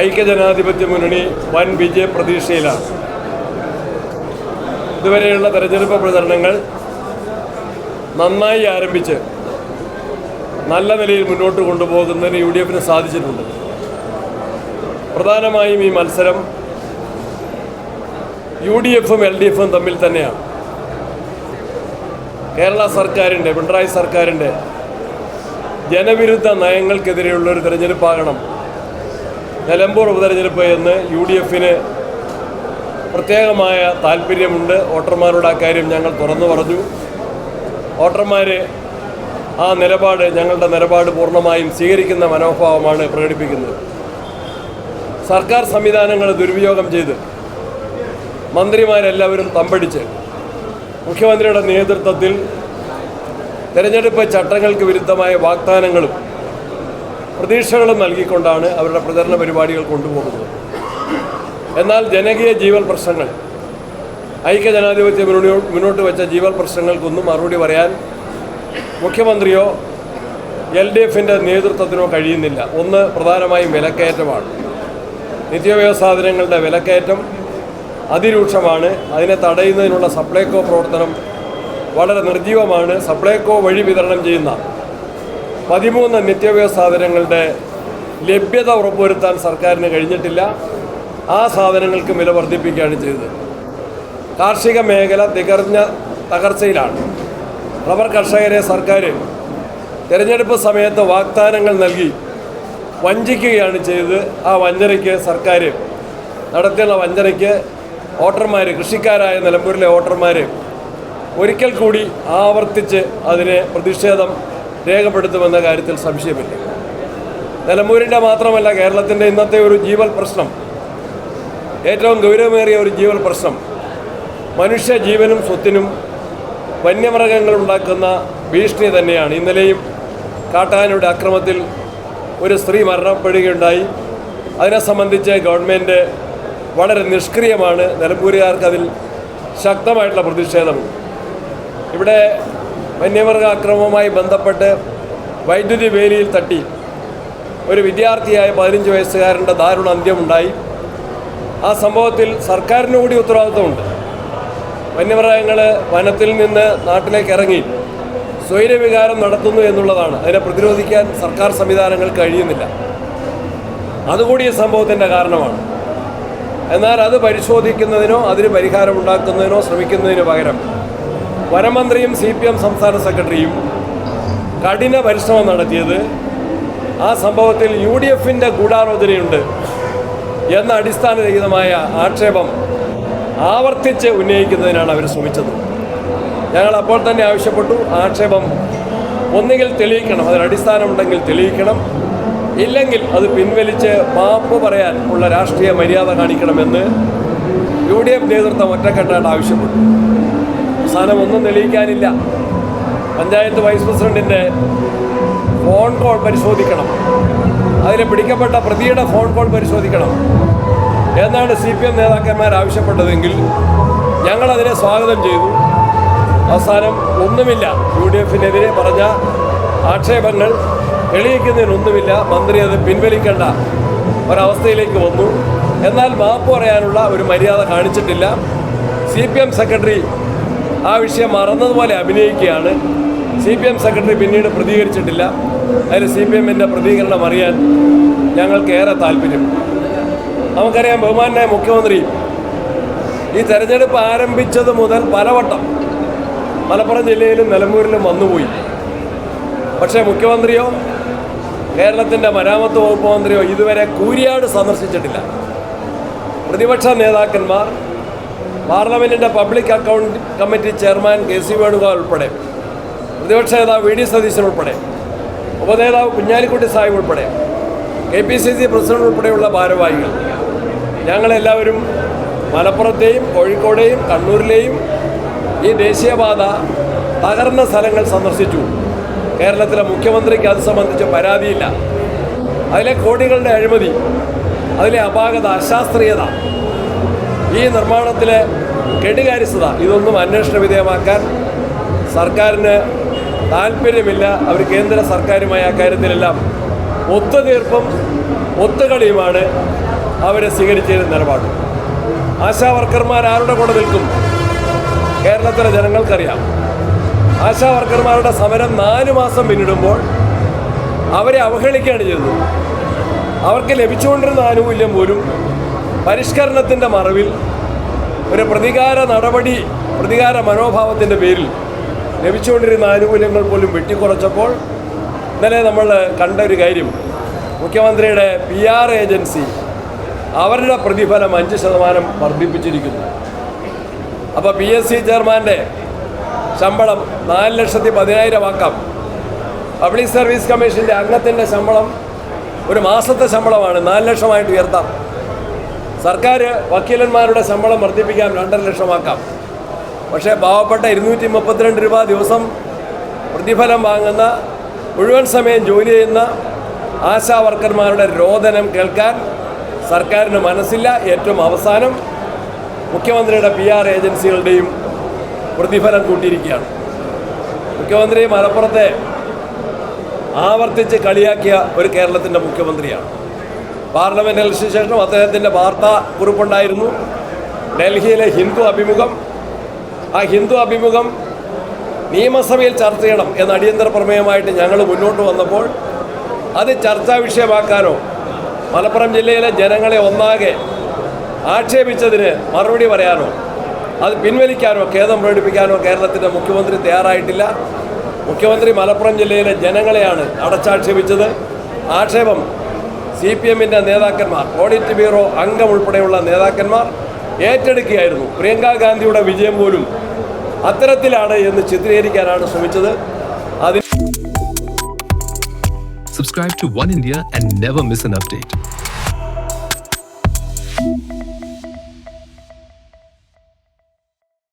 ഐക്യജനാധിപത്യ മുന്നണി വൻ വിജയ പ്രതീക്ഷയിലാണ്. ഇതുവരെയുള്ള തെരഞ്ഞെടുപ്പ് പ്രചരണങ്ങൾ നന്നായി ആരംഭിച്ച് നല്ല നിലയിൽ മുന്നോട്ട് കൊണ്ടുപോകുന്നതിന് യു ഡി എഫിന് സാധിച്ചിട്ടുണ്ട്. പ്രധാനമായും ഈ മത്സരം യു ഡി എഫും എൽ ഡി എഫും തമ്മിൽ തന്നെയാണ്. കേരള സർക്കാരിന്റെ പിണറായി സർക്കാരിന്റെ ജനവിരുദ്ധ നയങ്ങൾക്കെതിരെയുള്ള ഒരു തെരഞ്ഞെടുപ്പാകണം. നിലമ്പൂർ ഉപതെരഞ്ഞെടുപ്പ് എന്ന് യു ഡി എഫിന് പ്രത്യേകമായ താല്പര്യമുണ്ട്. വോട്ടർമാരോട് ആ കാര്യം ഞങ്ങൾ തുറന്നു പറഞ്ഞു. വോട്ടർമാർ ആ നിലപാട് ഞങ്ങളുടെ നിലപാട് പൂർണമായും സ്വീകരിക്കുന്ന മനോഭാവമാണ് പ്രകടിപ്പിക്കുന്നത്. സർക്കാർ സംവിധാനങ്ങൾ ദുരുപയോഗം ചെയ്ത് മന്ത്രിമാരെല്ലാവരും തമ്പടിച്ച് മുഖ്യമന്ത്രിയുടെ നേതൃത്വത്തിൽ തെരഞ്ഞെടുപ്പ് ചട്ടങ്ങൾക്ക് വിരുദ്ധമായ വാഗ്ദാനങ്ങളും പ്രതീക്ഷകളും നൽകിക്കൊണ്ടാണ് അവരുടെ പ്രചരണ പരിപാടികൾ കൊണ്ടുപോകുന്നത്. എന്നാൽ ജനകീയ ജീവൽ പ്രശ്നങ്ങൾ ഐക്യജനാധിപത്യ മുന്നണി- മുന്നോട്ട് വെച്ച ജീവൽ പ്രശ്നങ്ങൾക്കൊന്നും മറുപടി പറയാൻ മുഖ്യമന്ത്രിയോ എൽ ഡി എഫിന്റെ നേതൃത്വത്തിനോ കഴിയുന്നില്ല. ഒന്ന് പ്രധാനമായും വിലക്കയറ്റമാണ്. നിത്യോപയോഗ സാധനങ്ങളുടെ വിലക്കയറ്റം അതിരൂക്ഷമാണ്. അതിനെ തടയുന്നതിനുള്ള സപ്ലൈകോ പ്രവർത്തനം വളരെ നിർജീവമാണ്. സപ്ലൈകോ വഴി വിതരണം ചെയ്യുന്ന പതിമൂന്ന് നിത്യോപയോഗ സാധനങ്ങളുടെ ലഭ്യത ഉറപ്പുവരുത്താൻ സർക്കാരിന് കഴിഞ്ഞിട്ടില്ല. ആ സാധനങ്ങൾക്ക് വില വർദ്ധിപ്പിക്കുകയാണ് ചെയ്തത്. കാർഷിക മേഖല തികർഞ്ഞ തകർച്ചയിലാണ്. റബ്ബർ കർഷകരെ സർക്കാർ തിരഞ്ഞെടുപ്പ് സമയത്ത് വാഗ്ദാനങ്ങൾ നൽകി വഞ്ചിക്കുകയാണ് ചെയ്തത്. ആ വഞ്ചനയ്ക്ക് സർക്കാർ നടത്തിയുള്ള വഞ്ചനയ്ക്ക് വോട്ടർമാർ കൃഷിക്കാരായ നിലമ്പൂരിലെ വോട്ടർമാർ ഒരിക്കൽ കൂടി ആവർത്തിച്ച് അതിനെ പ്രതിഷേധം രേഖപ്പെടുത്തുമെന്ന കാര്യത്തിൽ സംശയമില്ല. നിലമ്പൂരിന്റെ മാത്രമല്ല കേരളത്തിന്റെ ഇന്നത്തെ ഒരു ജീവൽ പ്രശ്നം. ഏറ്റവും ഗൗരവമേറിയ ഒരു ജീവൽ പ്രശ്നം. മനുഷ്യ ജീവനും സ്വത്തിനും വന്യമൃഗങ്ങൾ ഉണ്ടാക്കുന്ന ഭീഷണി തന്നെയാണ്. ഇന്നലെയും കാട്ടാനയുടെ അക്രമത്തിൽ ഒരു സ്ത്രീ മരണപ്പെടുകയുണ്ടായി. അതിനെ സംബന്ധിച്ച് ഗവൺമെന്റ് വളരെ നിഷ്ക്രിയമാണ്. നിലമ്പൂരുകാർക്ക് അതിൽ ശക്തമായിട്ടുള്ള പ്രതിഷേധമുണ്ട്. ഇവിടെ വന്യമൃഗ അക്രമവുമായി ബന്ധപ്പെട്ട് വൈദ്യുതി വേലിയിൽ തട്ടി ഒരു വിദ്യാർത്ഥിയായ പതിനഞ്ച് വയസ്സുകാരന്റെ ദാരുണ അന്ത്യമുണ്ടായി. ആ സംഭവത്തിൽ സർക്കാരിന് കൂടി ഉത്തരവാദിത്വമുണ്ട്. വന്യമൃഗങ്ങൾ വനത്തിൽ നിന്ന് നാട്ടിലേക്ക് ഇറങ്ങി സ്വൈര്യവികാരം നടത്തുന്നു എന്നുള്ളതാണ്. അതിനെ പ്രതിരോധിക്കാൻ സർക്കാർ സംവിധാനങ്ങൾ കഴിയുന്നില്ല. അതുകൂടി ഈ സംഭവത്തിന്റെ കാരണമാണ്. എന്നാൽ അത് പരിശോധിക്കുന്നതിനോ അതിന് പരിഹാരമുണ്ടാക്കുന്നതിനോ ശ്രമിക്കുന്നതിന് പകരം വനമന്ത്രിയും സി പി എം സംസ്ഥാന സെക്രട്ടറിയും കഠിന പരിശ്രമം നടത്തിയത് ആ സംഭവത്തിൽ യു ഡി എഫിന്റെ ഗൂഢാലോചനയുണ്ട് എന്ന അടിസ്ഥാനരഹിതമായ ആക്ഷേപം ആവർത്തിച്ച് ഉന്നയിക്കുന്നതിനാണ് അവർ ശ്രമിച്ചത്. ഞങ്ങൾ അപ്പോൾ തന്നെ ആവശ്യപ്പെട്ടു. ആക്ഷേപം ഒന്നുകിൽ തെളിയിക്കണം അതിന് അടിസ്ഥാനമുണ്ടെങ്കിൽ തെളിയിക്കണം. ഇല്ലെങ്കിൽ അത് പിൻവലിച്ച് മാപ്പ് പറയാൻ ഉള്ള രാഷ്ട്രീയ മര്യാദ കാണിക്കണമെന്ന് യു ഡി എഫ് നേതൃത്വം ഒറ്റക്കെട്ടായിട്ട് ആവശ്യപ്പെട്ടു. അവസാനം ഒന്നും തെളിയിക്കാനില്ല. പഞ്ചായത്ത് വൈസ് പ്രസിഡന്റിന്റെ ഫോൺ കോൾ പരിശോധിക്കണം. അതിൽ പിടിക്കപ്പെട്ട പ്രതിയുടെ ഫോൺ കോൾ പരിശോധിക്കണം. എന്നാണ് സി പി എം നേതാക്കന്മാർ ആവശ്യപ്പെട്ടതെങ്കിൽ ഞങ്ങളതിനെ സ്വാഗതം ചെയ്തു. അവസാനം ഒന്നുമില്ല. യു ഡി എഫിനെതിരെ പറഞ്ഞ ആക്ഷേപങ്ങൾ തെളിയിക്കുന്നതിനൊന്നുമില്ല. മന്ത്രി അത് പിൻവലിക്കേണ്ട. ഒരവസ്ഥയിലേക്ക് വന്നു. എന്നാൽ മാപ്പ് പറയാനുള്ള ഒരു മര്യാദ കാണിച്ചിട്ടില്ല. സി പി എം സെക്രട്ടറി ആ വിഷയം മറന്നതുപോലെ അഭിനയിക്കുകയാണ്. സി പി എം സെക്രട്ടറി പിന്നീട് പ്രതികരിച്ചിട്ടില്ല. അതിൽ സി പി എമ്മിന്റെ പ്രതികരണം അറിയാൻ ഞങ്ങൾക്ക് ഏറെ താല്പര്യം. നമുക്കറിയാം ബഹുമാനായ മുഖ്യമന്ത്രി ഈ തെരഞ്ഞെടുപ്പ് ആരംഭിച്ചത് മുതൽ പലവട്ടം മലപ്പുറം ജില്ലയിലും നിലമ്പൂരിലും വന്നുപോയി. പക്ഷേ മുഖ്യമന്ത്രിയോ കേരളത്തിന്റെ മരാമത്ത് വകുപ്പ് മന്ത്രിയോ ഇതുവരെ കൂരിയാട് സന്ദർശിച്ചിട്ടില്ല. പ്രതിപക്ഷ നേതാക്കന്മാർ പാർലമെന്റിന്റെ public account committee chairman K C Venugopal ഉൾപ്പെടെ. പ്രതിപക്ഷ നേതാവ് വി ഡി സതീശൻ ഉൾപ്പെടെ. ഉപനേതാവ് കുഞ്ഞാലിക്കുട്ടി സാഹിബ് ഉൾപ്പെടെ. K P C C president ഉൾപ്പെടെയുള്ള ഭാരവാഹികൾ. ഞങ്ങളെല്ലാവരും മലപ്പുറത്തെയും കോഴിക്കോടെയും കണ്ണൂരിലെയും ഈ ദേശീയപാത തകർന്ന സ്ഥലങ്ങൾ സന്ദർശിച്ചു. കേരളത്തിലെ മുഖ്യമന്ത്രിക്ക് അത് സംബന്ധിച്ച് പരാതിയില്ല. അതിലെ കോടികളുടെ അഴിമതി അതിലെ അപാകത അശാസ്ത്രീയത ഈ നിർമ്മാണത്തിലെ കെടുകാര്യസ്ഥത ഇതൊന്നും അന്വേഷണ വിധേയമാക്കാൻ സർക്കാരിന് താല്പര്യമില്ല. അവർ കേന്ദ്ര സർക്കാരുമായി അക്കാര്യത്തിലെല്ലാം ഒത്തുതീർപ്പും ഒത്തുകളിയുമാണ് അവരെ സ്വീകരിച്ചിരുന്ന നിലപാട്. ആശാ വർക്കർമാർ ആരുടെ കൂടെ നിൽക്കും? കേരളത്തിലെ ജനങ്ങൾക്കറിയാം. ആശാ വർക്കർമാരുടെ സമരം നാല് മാസം പിന്നിടുമ്പോൾ അവരെ അവഹേളിക്കുകയാണ് ചെയ്തത്. അവർക്ക് ലഭിച്ചുകൊണ്ടിരുന്ന ആനുകൂല്യം പോലും പരിഷ്കരണത്തിന്റെ മറവിൽ ഒരു പ്രതികാര നടപടി പ്രതികാര മനോഭാവത്തിന്റെ പേരിൽ ലഭിച്ചുകൊണ്ടിരുന്ന ആനുകൂല്യങ്ങൾ പോലും വെട്ടിക്കുറച്ചപ്പോൾ ഇന്നലെ നമ്മൾ കണ്ട ഒരു കാര്യം. മുഖ്യമന്ത്രിയുടെ പി ആർ ഏജൻസി അവരുടെ പ്രതിഫലം അഞ്ച് ശതമാനം വർദ്ധിപ്പിച്ചിരിക്കുന്നു. അപ്പോൾ പി എസ് സി ചെയർമാന്റെ ശമ്പളം നാല് ലക്ഷത്തി പതിനായിരം ആക്കാം. പബ്ലിക് സർവീസ് കമ്മീഷന്റെ അംഗത്തിന്റെ ശമ്പളം ഒരു മാസത്തെ ശമ്പളമാണ് നാല് ലക്ഷമായിട്ട് ഉയർത്താം. സർക്കാർ വക്കീലന്മാരുടെ ശമ്പളം വർദ്ധിപ്പിക്കാം രണ്ടര ലക്ഷമാക്കാം. പക്ഷേ പാവപ്പെട്ട ഇരുന്നൂറ്റി മുപ്പത്തിരണ്ട് രൂപ ദിവസം പ്രതിഫലം വാങ്ങുന്ന മുഴുവൻ സമയം ജോലി ചെയ്യുന്ന ആശാ വർക്കർമാരുടെ രോദനം കേൾക്കാൻ സർക്കാരിന് മനസ്സില്ല. ഏറ്റവും അവസാനം മുഖ്യമന്ത്രിയുടെ പി ആർ ഏജൻസികളുടെയും പ്രതിഫലം കൂട്ടിയിരിക്കുകയാണ്. മുഖ്യമന്ത്രി മലപ്പുറത്തെ ആവർത്തിച്ച് കളിയാക്കിയ ഒരു കേരളത്തിന്റെ മുഖ്യമന്ത്രിയാണ്. പാർലമെന്റ് ഇലക്ഷന് ശേഷം അദ്ദേഹത്തിന്റെ വാർത്താ കുറിപ്പുണ്ടായിരുന്നു. ഡൽഹിയിലെ ഹിന്ദു അഭിമുഖം. ആ ഹിന്ദു അഭിമുഖം നിയമസഭയിൽ ചർച്ച ചെയ്യണം എന്ന അടിയന്തര പ്രമേയമായിട്ട് ഞങ്ങൾ മുന്നോട്ട് വന്നപ്പോൾ അത് ചർച്ചാ വിഷയമാക്കാനോ മലപ്പുറം ജില്ലയിലെ ജനങ്ങളെ ഒന്നാകെ ആക്ഷേപിച്ചതിന് മറുപടി പറയാനോ അത് പിൻവലിക്കാനോ ഖേദം പ്രകടിപ്പിക്കാനോ കേരളത്തിന്റെ മുഖ്യമന്ത്രി തയ്യാറായിട്ടില്ല. മുഖ്യമന്ത്രി മലപ്പുറം ജില്ലയിലെ ജനങ്ങളെയാണ് അടച്ചാക്ഷേപിച്ചത്. ആക്ഷേപം സി പി എമ്മിന്റെ നേതാക്കന്മാർ ഓഡിറ്റ് ബ്യൂറോ അംഗം ഉൾപ്പെടെയുള്ള നേതാക്കന്മാർ ഏറ്റെടുക്കുകയായിരുന്നു പ്രിയങ്ക ഗാന്ധിയുടെ വിജയം പോലും അത്തരത്തിലാണ് എന്ന് ചിത്രീകരിക്കാനാണ് ശ്രമിച്ചത് അതിന് subscribe to one India and never miss an update.